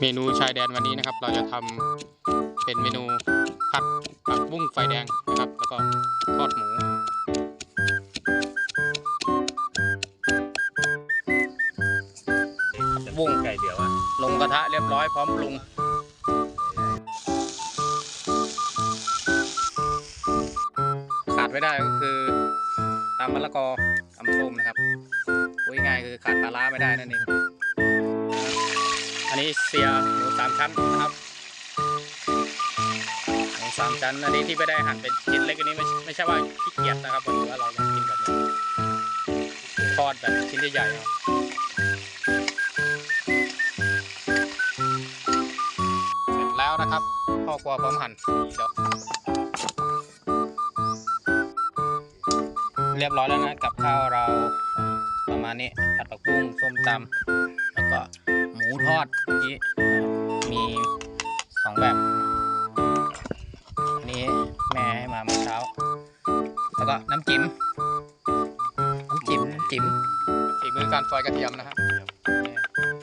เมนูชายแดนวันนี้นะครับ เราจะทำเป็นเมนูผัดผักบุ้งไฟแดงนะครับ แล้วก็ทอดหมู บุ้งไก่เดียวอะลงกระทะเรียบร้อยพร้อมปรุงขาดไม่ได้ก็คือตำมะละกอตำส้มนะครับง่ายคือขาดปลาร้าไม่ได้นั่นเอง อันนี้เสียหมูสามชั้นนะครับหมูสามชั้น อันนี้ที่ไม่ได้หั่นเป็นชิ้นเล็กอันนี้ไม่ไม่ใช่ว่าขี้เกียจนะครับพอดีว่าเราอยากกินแบบนี้ทอดแบบชิ้นใหญ่ๆเอาเสร็จแล้วนะครับพ่อครัวพร้อมหั่นเดี๋ยวเรียบร้อยแล้วนะกับข้าวเราประมาณนี้ผัดผักบุ้งส้มตำแล้วก็ มูทอดเมื่อกี้มีสองแบบอันนี้แม่ให้มาเมื่อเช้า แล้วก็น้ำจิ้ม น้ำจิ้มน้ำจิ้มฝีมือการซอยกระเทียมนะครับ